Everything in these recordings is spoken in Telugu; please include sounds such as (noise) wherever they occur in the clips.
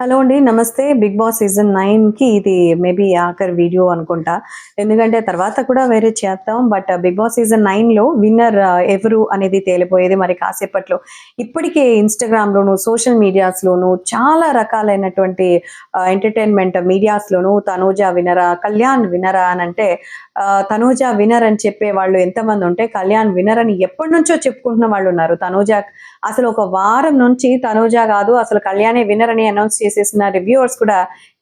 హలో అండి నమస్తే. బిగ్ బాస్ సీజన్ నైన్కి ఇది మేబీ ఆఖరి వీడియో అనుకుంటా. ఎందుకంటే తర్వాత కూడా వేరే చేద్దాం బట్ బిగ్ బాస్ సీజన్ నైన్లో విన్నర్ ఎవరు అనేది తేలిపోయేది మరి కాసేపట్లో. ఇప్పటికే ఇన్స్టాగ్రామ్లోను సోషల్ మీడియాస్లోను చాలా రకాలైనటువంటి ఎంటర్టైన్మెంట్ మీడియాస్ లోను తనూజ వినరా కళ్యాణ్ వినరా అని అంటే ఆ, తనూజ వినర్ అని చెప్పే వాళ్ళు ఎంతమంది ఉంటే కళ్యాణ్ వినర్ అని ఎప్పటి నుంచో చెప్పుకుంటున్న వాళ్ళు ఉన్నారు. తనూజ అసలు ఒక వారం నుంచి తనూజ కాదు అసలు కళ్యాణే వినర్ అని అనౌన్స్ చేసేసిన రివ్యూవర్స్ కూడా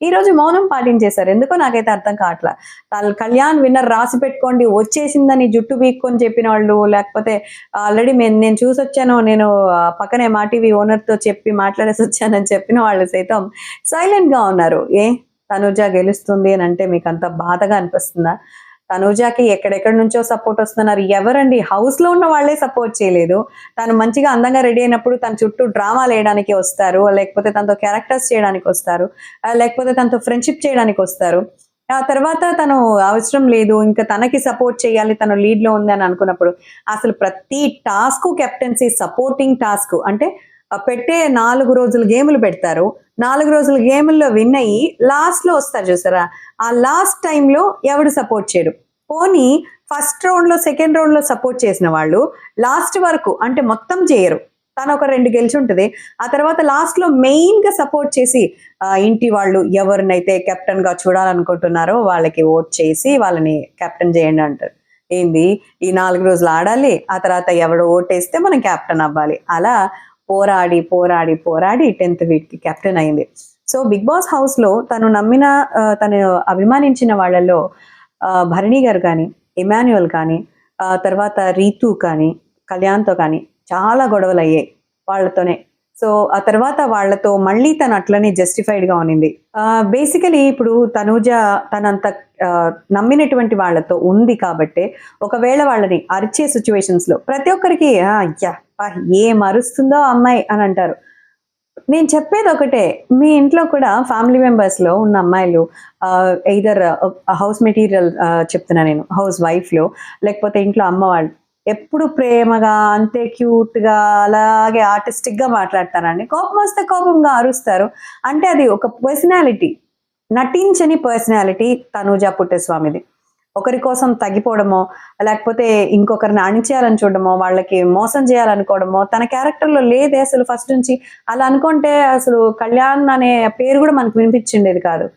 ఈ రోజు మౌనం పాటించేశారు. ఎందుకో నాకైతే అర్థం కావట్లా. వాళ్ళు కళ్యాణ్ విన్నర్ రాసి పెట్టుకోండి వచ్చేసిందని జుట్టు పీక్కొని చెప్పిన వాళ్ళు లేకపోతే ఆల్రెడీ నేను చూసి వచ్చాను నేను పక్కనే మా టీవీ ఓనర్తో చెప్పి మాట్లాడేసి వచ్చానని చెప్పిన వాళ్ళు సైతం సైలెంట్గా ఉన్నారు. ఏ తనుజ గెలుస్తుంది అని అంటే మీకు అంత బాధగా అనిపిస్తుందా? తనూజాకి ఎక్కడెక్కడి నుంచో సపోర్ట్ వస్తున్నారు. ఎవరండి? హౌస్లో ఉన్న వాళ్ళే సపోర్ట్ చేయలేదు. తను మంచిగా అందంగా రెడీ అయినప్పుడు తన చుట్టూ డ్రామా వేయడానికి వస్తారు. లేకపోతే తనతో క్యారెక్టర్స్ చేయడానికి వస్తారు. లేకపోతే తనతో ఫ్రెండ్షిప్ చేయడానికి వస్తారు. ఆ తర్వాత తను అవసరం లేదు. ఇంకా తనకి సపోర్ట్ చేయాలి. తను లీడ్లో ఉంది అని అనుకున్నప్పుడు అసలు ప్రతి టాస్క్ కెప్టెన్సీ సపోర్టింగ్ టాస్క్ అంటే పెట్టే నాలుగు రోజులు గేములు పెడతారు. నాలుగు రోజుల గేముల్లో విన్ అయ్యి లాస్ట్లో వస్తారు చూసారా? ఆ లాస్ట్ టైంలో ఎవడు సపోర్ట్ చేయడు? పోనీ ఫస్ట్ రౌండ్లో సెకండ్ రౌండ్లో సపోర్ట్ చేసిన వాళ్ళు లాస్ట్ వరకు అంటే మొత్తం చేయరు. తను ఒక రెండు గెలిచి ఉంటుంది. ఆ తర్వాత లాస్ట్లో మెయిన్గా సపోర్ట్ చేసి ఇంటి వాళ్ళు ఎవరినైతే కెప్టెన్గా చూడాలనుకుంటున్నారో వాళ్ళకి ఓట్ చేసి వాళ్ళని కెప్టెన్ చేయండి అంటారు. ఏంది? ఈ నాలుగు రోజులు ఆడాలి. ఆ తర్వాత ఎవడు ఓటేస్తే మనం కెప్టెన్ అవ్వాలి. అలా పోరాడి పోరాడి పోరాడి టెన్త్ వీక్కి కెప్టెన్ అయింది. సో బిగ్ బాస్ హౌస్లో తను నమ్మిన తను అభిమానించిన వాళ్ళలో భరణి గారు కానీ ఇమాన్యుయల్ కానీ తర్వాత రీతు కానీ కళ్యాణ్తో కానీ చాలా గొడవలు అయ్యాయి వాళ్ళతోనే. సో ఆ తర్వాత వాళ్ళతో మళ్ళీ తను అట్లనే జస్టిఫైడ్గా ఉనింది ఉన్నింది. బేసికలీ ఇప్పుడు తనూజ తనంత నమ్మినటువంటి వాళ్ళతో ఉంది కాబట్టి ఒకవేళ వాళ్ళని అరిచే సిచ్యువేషన్స్లో ప్రతి ఒక్కరికి అయ్యా ఏం అరుస్తుందో ఆ అమ్మాయి అని అంటారు. నేను చెప్పేది ఒకటే మీ ఇంట్లో కూడా ఫ్యామిలీ మెంబర్స్లో ఉన్న అమ్మాయిలు ఎయిదర్ హౌస్ మెటీరియల్ చెప్తున్నా నేను హౌస్ వైఫ్లో లేకపోతే ఇంట్లో అమ్మ వాళ్ళు ఎప్పుడు ప్రేమగా అంతే క్యూట్గా అలాగే ఆర్టిస్టిక్గా మాట్లాడతారండి. కోపం వస్తే కోపంగా అరుస్తారు. అంటే అది ఒక పర్సనాలిటీ నటించని పర్సనాలిటీ తనూజా పుట్టస్వామిది. ఒకరి కోసం తగ్గిపోవడమో లేకపోతే ఇంకొకరిని అణిచేయాలని చూడడమో వాళ్ళకి మోసం చేయాలనుకోవడమో తన క్యారెక్టర్లో లేదే అసలు ఫస్ట్ నుంచి. అలా అనుకుంటే అసలు కళ్యాణ్ అనే పేరు కూడా మనకు వినిపించిండేది కాదు.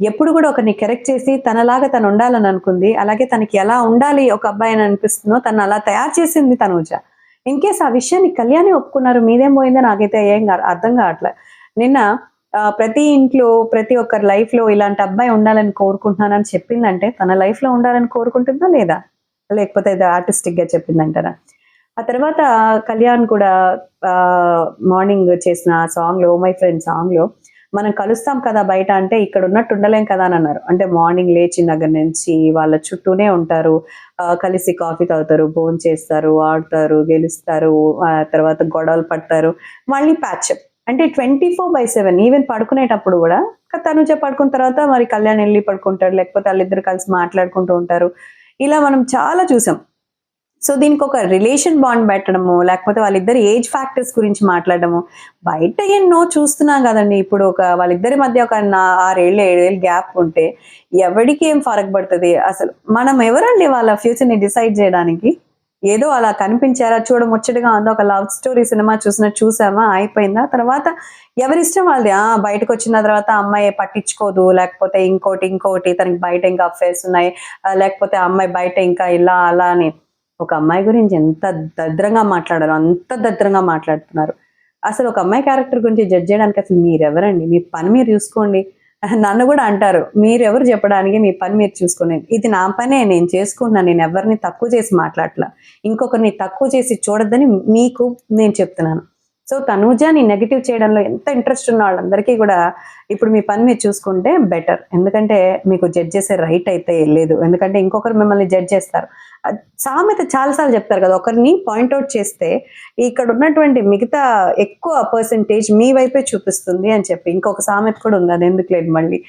ఎప్పుడు కూడా ఒకరిని కరెక్ట్ చేసి తనలాగా తను ఉండాలని అనుకుంది. అలాగే తనకి ఎలా ఉండాలి ఒక అబ్బాయి అని అనిపిస్తుందో తను అలా తయారు చేసింది తనూజ. ఇన్ కేస్ ఆ విషయాన్ని కళ్యాణి ఒప్పుకున్నారు మీదేం పోయిందో నాకైతే ఏం అర్థం కావట్లే. నిన్న ప్రతి ఇంట్లో ప్రతి ఒక్కరి లైఫ్లో ఇలాంటి అబ్బాయి ఉండాలని కోరుకుంటున్నానని చెప్పిందంటే తన లైఫ్లో ఉండాలని కోరుకుంటుందా లేదా? లేకపోతే ఇది ఆర్టిస్టిక్గా చెప్పిందంటారా? ఆ తర్వాత కళ్యాణ్ కూడా మార్నింగ్ చేసిన సాంగ్లో మై ఫ్రెండ్ సాంగ్లో మనం కలుస్తాం కదా బయట అంటే ఇక్కడ ఉన్నట్టు ఉండలేం కదా అని అన్నారు. అంటే మార్నింగ్ లేచిన దగ్గర నుంచి వాళ్ళ చుట్టూనే ఉంటారు. కలిసి కాఫీ తాగుతారు భోజనం చేస్తారు ఆడతారు గెలుస్తారు ఆ తర్వాత గొడవలు పడతారు. మళ్ళీ ప్యాచప్ అంటే twenty four by seven even పడుకునేటప్పుడు కూడా తనుజ పడుకున్న తర్వాత మరి కళ్యాణ్ వెళ్ళి పడుకుంటాడు లేకపోతే వాళ్ళిద్దరు కలిసి మాట్లాడుకుంటూ ఉంటారు. ఇలా మనం చాలా చూసాం. సో దీనికి ఒక రిలేషన్ బాండ్ పెట్టడము లేకపోతే వాళ్ళిద్దరి ఏజ్ ఫ్యాక్టర్స్ గురించి మాట్లాడడము బయట ఎన్నో చూస్తున్నాం కదండి. ఇప్పుడు ఒక వాళ్ళిద్దరి మధ్య ఒక నా ఆరేళ్ళు ఏడేళ్ళు గ్యాప్ ఉంటే ఎవరికి ఏం ఫరక్ పడుతుంది? అసలు మనం ఎవరండి వాళ్ళ ఫ్యూచర్ని డిసైడ్ చేయడానికి? ఏదో అలా కనిపించారా? చూడ ముచ్చటగా ఉందో. ఒక లవ్ స్టోరీ సినిమా చూసిన చూసామా? అయిపోయిందా? తర్వాత ఎవరిష్టం వాళ్ళది? ఆ బయటకు వచ్చిన తర్వాత అమ్మాయి పట్టించుకోదు. లేకపోతే ఇంకోటి ఇంకోటి తనకి బయట ఇంకా అఫేర్స్ ఉన్నాయి. లేకపోతే ఆ అమ్మాయి బయట ఇంకా ఇలా అలా అని. ఒక అమ్మాయి గురించి ఎంత దద్రంగా మాట్లాడారు అంత దద్రంగా మాట్లాడుతున్నారు. అసలు ఒక అమ్మాయి క్యారెక్టర్ గురించి జడ్జ్ చేయడానికి అసలు మీరెవరండి? మీ పని మీరు చూసుకోండి. (laughs) నన్ను కూడా అంటారు మీరెవరు చెప్పడానికి? మీ పని మీరు చూసుకోండి ఇది నా పనే నేను చేసుకుంటున్నాను నేను ఎవరిని తక్కువ చేసి మాట్లాడలా ఇంకొకరిని తక్కువ చేసి చూడద్దని మీకు నేను చెప్తున్నాను. సో తనూజాని నెగిటివ్ చేయడంలో ఎంత ఇంట్రెస్ట్ ఉన్న వాళ్ళందరికీ కూడా ఇప్పుడు మీ పని మీరు చూసుకుంటే బెటర్ ఎందుకంటే మీకు జడ్జ్ చేసే రైట్ అయితే లేదు. ఎందుకంటే ఇంకొకరు మిమ్మల్ని జడ్జ్ చేస్తారు. అది సామెత చాలాసార్లు చెప్తారు కదా ఒకరిని పాయింట్అవుట్ చేస్తే ఇక్కడ ఉన్నటువంటి మిగతా ఎక్కువ పర్సంటేజ్ మీ వైపే చూపిస్తుంది అని చెప్పి ఇంకొక సామెత కూడా ఉంది అది ఎందుకు లేదు మళ్ళీ.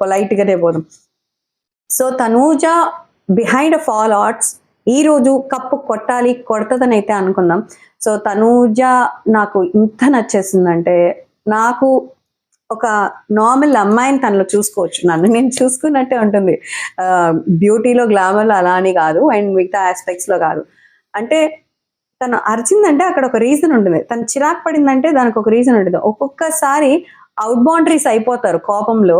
పొలైట్గానే పోదాం. So Tanuja behind of all arts ఈ రోజు కప్పు కొట్టాలి కొడతదని అయితే అనుకుందాం. సో తనూజ నాకు ఇంత నచ్చేసిందంటే నాకు ఒక నార్మల్ అమ్మాయిని తనలో చూసుకోవచ్చు. నన్ను నేను చూసుకున్నట్టే ఉంటుంది. బ్యూటీలో గ్లామర్లో అలా అని కాదు. అండ్ మిగతా ఆస్పెక్ట్స్లో కాదు. అంటే తను అరిచిందంటే అక్కడ ఒక రీజన్ ఉంటుంది. తను చిరాకు పడిందంటే దానికి ఒక రీజన్ ఉంటుంది. ఒక్కొక్కసారి అవుట్ బౌండరీస్ అయిపోతారు కోపంలో.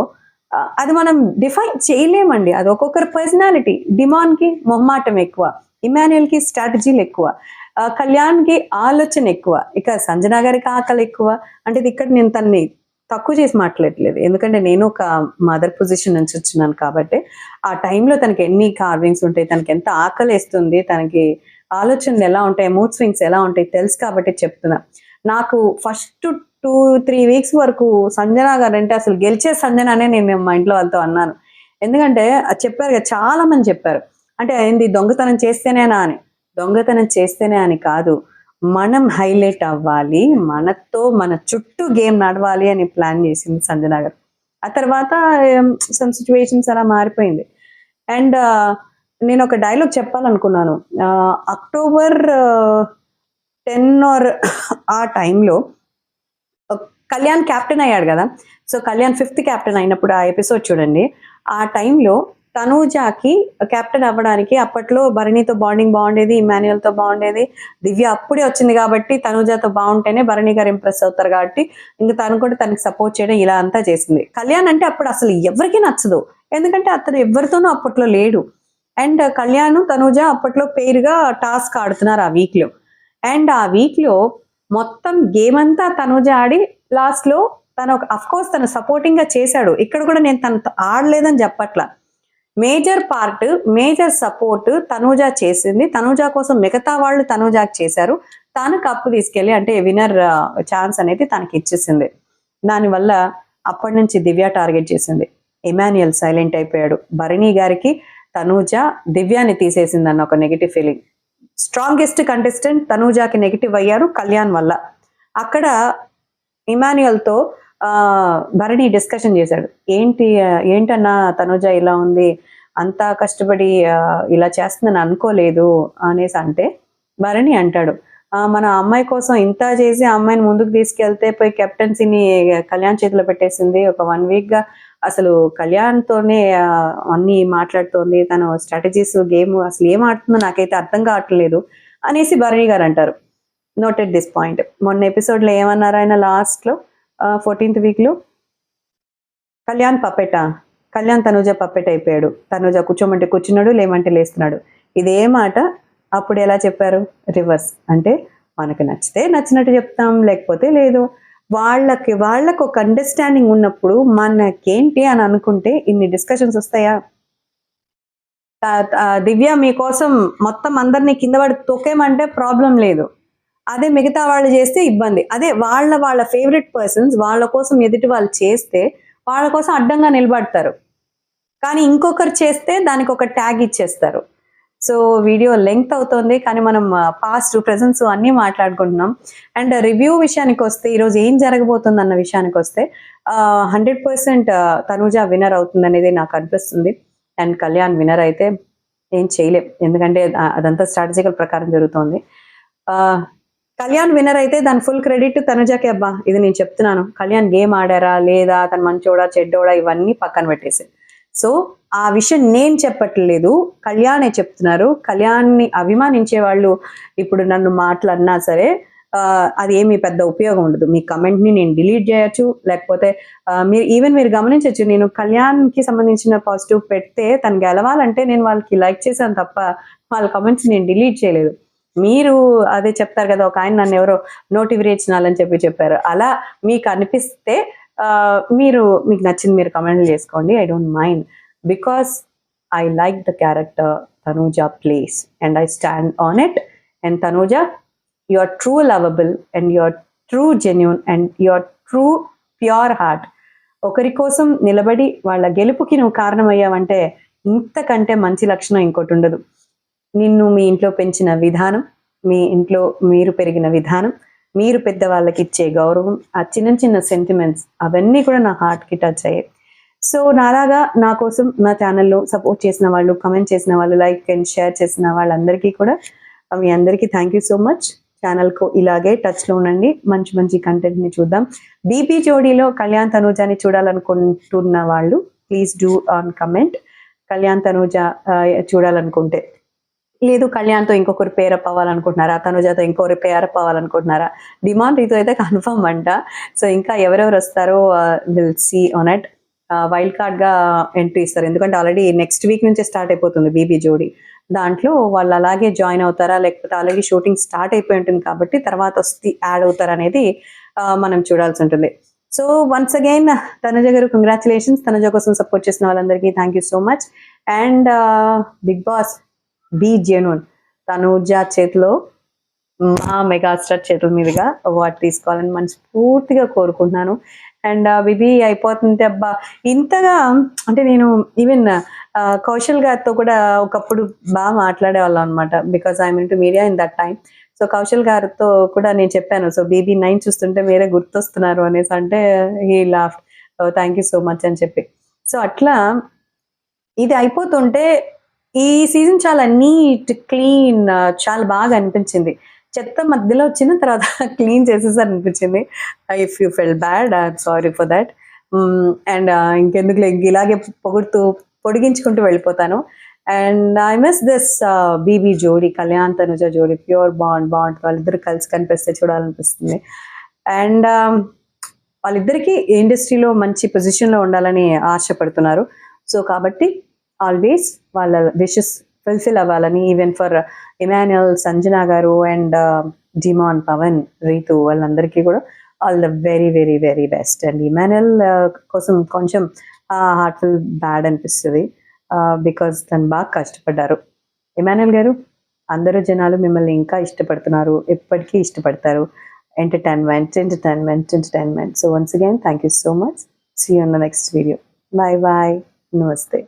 అది మనం డిఫైన్ చేయలేమండి. అది ఒక్కొక్కరి పర్సనాలిటీ డిమాండ్కి మొహమాటం ఎక్కువ. ఇమాన్యుయల్కి స్ట్రాటజీలు ఎక్కువ. కళ్యాణ్కి ఆలోచన ఎక్కువ. ఇక సంజన గారికి ఆకలి ఎక్కువ. అంటే ఇది ఇక్కడ నేను తన్ని తక్కువ చేసి మాట్లాడలేదు. ఎందుకంటే నేను ఒక మదర్ పొజిషన్ నుంచి వచ్చినాను కాబట్టి ఆ టైంలో తనకి ఎన్ని కార్వింగ్స్ ఉంటాయి తనకి ఎంత ఆకలి వేస్తుంది తనకి ఆలోచనలు ఎలా ఉంటాయి మూడ్ స్వింగ్స్ ఎలా ఉంటాయి తెలుసు కాబట్టి చెప్తున్నా. నాకు ఫస్ట్ టూ త్రీ వీక్స్ వరకు సంజన గారు అంటే అసలు గెలిచే సంజననే నేను మా ఇంట్లో వాళ్ళతో అన్నాను. ఎందుకంటే అది చెప్పారు కదా చాలా మంది చెప్పారు. అంటే ఏంది దొంగతనం చేస్తేనేనా అని. దొంగతనం చేస్తేనే అని కాదు. మనం హైలైట్ అవ్వాలి మనతో మన చుట్టూ గేమ్ నడవాలి అని ప్లాన్ చేసింది సంజన గారు. ఆ తర్వాత సమ్ సిచ్యువేషన్స్ అలా మారిపోయింది. అండ్ నేను ఒక డైలాగ్ చెప్పాలనుకున్నాను. అక్టోబర్ టెన్ ఆర్ ఆ టైంలో కళ్యాణ్ క్యాప్టెన్ అయ్యాడు కదా. సో కళ్యాణ్ ఫిఫ్త్ కెప్టెన్ అయినప్పుడు ఆ ఎపిసోడ్ చూడండి. ఆ టైంలో తనూజాకి కెప్టెన్ అవ్వడానికి అప్పట్లో భరణితో బాండింగ్ బాగుండేది ఇమాన్యుయల్తో బాగుండేది. దివ్య అప్పుడే వచ్చింది కాబట్టి తనూజాతో బాగుంటేనే భరణి గారు ఇంప్రెస్ అవుతారు కాబట్టి ఇంకా తను కూడా తనకి సపోర్ట్ చేయడం ఇలా అంతా చేసింది. కళ్యాణ్ అంటే అప్పుడు అసలు ఎవరికి నచ్చదు. ఎందుకంటే అతను ఎవరితోనూ అప్పట్లో లేడు. అండ్ కళ్యాణ్ తనూజ అప్పట్లో పేరుగా టాస్క్ ఆడుతున్నారు ఆ వీక్లో అండ్ ఆ వీక్లో మొత్తం గేమ్ అంతా తనుజ ఆడి లాస్ట్లో తను అఫ్కోర్స్ తను సపోర్టింగ్గా చేశాడు. ఇక్కడ కూడా నేను తనతో ఆడలేదని చెప్పట్లా. Major part major support Tanuja చేసింది. తనూజ కోసం మిగతా వాళ్ళు తనూజాకి చేశారు. తాను కప్పు తీసుకెళ్ళి అంటే విన్నర్ ఛాన్స్ అనేది తనకి ఇచ్చేసింది. దానివల్ల అప్పటి నుంచి దివ్య టార్గెట్ చేసింది. ఎమాన్యుయల్ సైలెంట్ అయిపోయాడు. భరణి గారికి తనూజ దివ్యాని తీసేసింది అన్న ఒక నెగిటివ్ ఫీలింగ్ స్ట్రాంగెస్ట్ కంటెస్టెంట్ తనూజాకి నెగిటివ్ అయ్యారు కళ్యాణ్ వల్ల. అక్కడ ఇమాన్యుయల్తో భరణి డిస్కషన్ చేశాడు. ఏంటి ఏంటన్నా తనూజ ఇలా ఉంది అంతా కష్టపడి ఇలా చేస్తుందని అనుకోలేదు అనేసి అంటే భరణి అంటాడు. మన అమ్మాయి కోసం ఇంత చేసి అమ్మాయిని ముందుకు తీసుకెళ్తే పోయి కెప్టెన్సీని కళ్యాణ్ చేతిలో పెట్టేసింది ఒక వన్ వీక్గా అసలు కళ్యాణ్తోనే ఆ, అన్ని మాట్లాడుతోంది. తను స్ట్రాటజీస్ గేమ్ అసలు ఏం ఆడుతుందో నాకైతే అర్థం కావట్లేదు అనేసి భరణి గారు అంటారు నోటెడ్ దిస్ పాయింట్ మొన్న ఎపిసోడ్లో ఏమన్నారు ఆయన లాస్ట్లో? ఫోర్టీన్త్ వీక్లో కళ్యాణ్ పప్పెట కళ్యాణ్ తనుజ పప్పెట్ అయిపోయాడు. తనుజ కూర్చోమంటే కూర్చున్నాడు లేమంటే లేస్తున్నాడు. ఇదే మాట అప్పుడు ఎలా చెప్పారు? రివర్స్ అంటే మనకు నచ్చితే నచ్చినట్టు చెప్తాం లేకపోతే లేదు. వాళ్ళకి వాళ్ళకు ఒక అండర్స్టాండింగ్ ఉన్నప్పుడు మనకేంటి అని అనుకుంటే ఇన్ని డిస్కషన్స్ వస్తాయా? దివ్య మీకోసం మొత్తం అందరినీ కింద పడి తొక్కేమంటే ప్రాబ్లం లేదు. అదే మిగతా వాళ్ళు చేస్తే ఇబ్బంది. అదే వాళ్ళ వాళ్ళ ఫేవరెట్ పర్సన్స్ వాళ్ళ కోసం ఎదుటి వాళ్ళు చేస్తే వాళ్ళ కోసం అడ్డంగా నిలబడతారు. కానీ ఇంకొకరు చేస్తే దానికి ఒక ట్యాగ్ ఇచ్చేస్తారు. సో వీడియో లెంగ్త్ అవుతుంది కానీ మనం పాస్ట్ ప్రెజెన్స్ అన్నీ మాట్లాడుకుంటున్నాం. అండ్ రివ్యూ విషయానికి వస్తే ఈరోజు ఏం జరగబోతుంది అన్న విషయానికి వస్తే హండ్రెడ్ పర్సెంట్ తనూజ విన్నర్ అవుతుంది అనేది నాకు అనిపిస్తుంది. అండ్ కళ్యాణ్ విన్నర్ అయితే ఏం చేయలేం. ఎందుకంటే అదంతా స్ట్రాటజికల్ ప్రకారం జరుగుతోంది. కళ్యాణ్ విన్నర్ అయితే దాని ఫుల్ క్రెడిట్ తనుజాకే అబ్బా. ఇది నేను చెప్తున్నాను. కళ్యాణ్ గేమ్ ఆడారా? లేదా? తను మంచోడా? చెడ్డోడా? ఇవన్నీ పక్కన పెట్టేసి. సో ఆ విషయం నేను చెప్పట్లేదు. కళ్యాణే చెప్తున్నారు. కళ్యాణ్ని అభిమానించే వాళ్ళు ఇప్పుడు నన్ను మాట్లాడినా సరే అది ఏమి పెద్ద ఉపయోగం ఉండదు. మీ కమెంట్ని నేను డిలీట్ చేయొచ్చు. లేకపోతే మీరు ఈవెన్ మీరు గమనించవచ్చు నేను కళ్యాణ్కి సంబంధించిన పాజిటివ్ పెడితే తను గెలవాలంటే నేను వాళ్ళకి లైక్ చేశాను తప్ప వాళ్ళ కమెంట్స్ నేను డిలీట్ చేయలేదు. మీరు అదే చెప్తారు కదా ఒక ఆయన నన్ను ఎవరో నోటిఫికేషన్ చెప్పి చెప్పారు. అలా మీకు అనిపిస్తే మీరు మీకు నచ్చింది మీరు కమెంట్లు చేసుకోండి. I don't mind. Because I like the character Tanuja plays and I stand on it and Tanuja you are true lovable and you are true genuine and you are true pure heart ఒకరి కోసం నిలబడి వాళ్ళ గెలుపుకి నువ్వు కారణమయ్యావంటే ఇంతకంటే మంచి లక్షణం ఇంకోటి ఉండదు. నిన్ను మీ ఇంట్లో పెంచిన విధానం మీ ఇంట్లో మీరు పెరిగిన విధానం మీరు పెద్దవాళ్ళకి ఇచ్చే గౌరవం ఆ చిన్న చిన్న సెంటిమెంట్స్ అవన్నీ కూడా నా హార్ట్కి టచ్ అయ్యాయి. సో నాలాగా నా కోసం నా ఛానల్లో సపోర్ట్ చేసిన వాళ్ళు కమెంట్ చేసిన వాళ్ళు లైక్ అండ్ షేర్ చేసిన వాళ్ళందరికీ కూడా మీ అందరికీ థ్యాంక్ యూ సో మచ్ ఛానల్కు ఇలాగే టచ్లో ఉండండి. మంచి మంచి కంటెంట్ని చూద్దాం. బీపీ జోడీలో కళ్యాణ్ తనూజాని చూడాలనుకుంటున్న వాళ్ళు please do on comment Kalyan Tanuja చూడాలనుకుంటే లేదు కళ్యాణ్తో ఇంకొకరు పేరప్ అవ్వాలనుకుంటున్నారా? తనుజాతో ఇంకొకరు పేరప్ అవ్వాలనుకుంటున్నారా? డిమాండ్ రీతో అయితే కన్ఫర్మ్ అంట. సో ఇంకా ఎవరెవరు వస్తారో will see on at wild కార్డ్గా entry ఇస్తారు. ఎందుకంటే ఆల్రెడీ నెక్స్ట్ వీక్ నుంచే స్టార్ట్ అయిపోతుంది బీబీ జోడీ దాంట్లో వాళ్ళు అలాగే జాయిన్ అవుతారా? లేకపోతే ఆల్రెడీ షూటింగ్ స్టార్ట్ అయిపోయి ఉంటుంది కాబట్టి తర్వాత వస్తే యాడ్ అవుతారా అనేది మనం చూడాల్సి ఉంటుంది. సో వన్స్ అగైన్ తనుజ గారు కంగ్రాచులేషన్స్ తనుజ కోసం సపోర్ట్ చేసిన వాళ్ళందరికీ thank you so much and Bigg Boss be genuine Tanuja చేతిలో మా మెగాస్టార్ చేతుల మీదుగా అవార్డు తీసుకోవాలని మనస్ఫూర్తిగా కోరుకుంటున్నాను. అండ్ బిబి అయిపోతుంది అబ్బా ఇంతగా అంటే నేను ఈవెన్ కౌశల్ గారితో కూడా ఒకప్పుడు బాగా మాట్లాడేవాళ్ళం అనమాట because I mean to media in that time so Kaushal గారితో కూడా నేను చెప్పాను. సో బీబీ నైన్ చూస్తుంటే మీరే గుర్తొస్తున్నారు అనేసి అంటే he laugh thank you so much అని చెప్పి. సో అట్లా ఇది అయిపోతుంటే ఈ సీజన్ చాలా నీట్ క్లీన్ చాలా బాగా అనిపించింది. చెత్త మధ్యలో వచ్చిన తర్వాత (laughs) క్లీన్ చేసేసారు అనిపించింది if you fell bad I'm sorry for that and mm, uh, ఇంకెందుకు ఇలాగే పొగుడుతూ పొడిగించుకుంటూ వెళ్ళిపోతాను. And I miss this BB Jodi Kalyan Tanuja జోడీ ప్యూర్ బాండ్ బాండ్ వాళ్ళిద్దరు కలిసి కనిపిస్తే చూడాలనిపిస్తుంది. అండ్ um, వాళ్ళిద్దరికీ ఇండస్ట్రీలో మంచి పొజిషన్లో ఉండాలని ఆశపడుతున్నారు. సో కాబట్టి ఆల్వేస్ వాళ్ళ విషెస్ ఫుల్ఫిల్ అవ్వాలని even for Emmanuel Sanjana garu and demon Pawan Reethu వాళ్ళందరికీ కూడా all the very very very best and Emmanuel కోసం కొంచెం హార్ట్ఫుల్ బ్యాడ్ అనిపిస్తుంది బికాజ్ తను బాగా కష్టపడ్డారు. ఇమాన్యుయల్ గారు అందరూ జనాలు మిమ్మల్ని ఇంకా ఇష్టపడుతున్నారు ఎప్పటికీ ఇష్టపడతారు. Entertainment entertainment entertainment so once again thank you so much see you the next video bye bye నమస్తే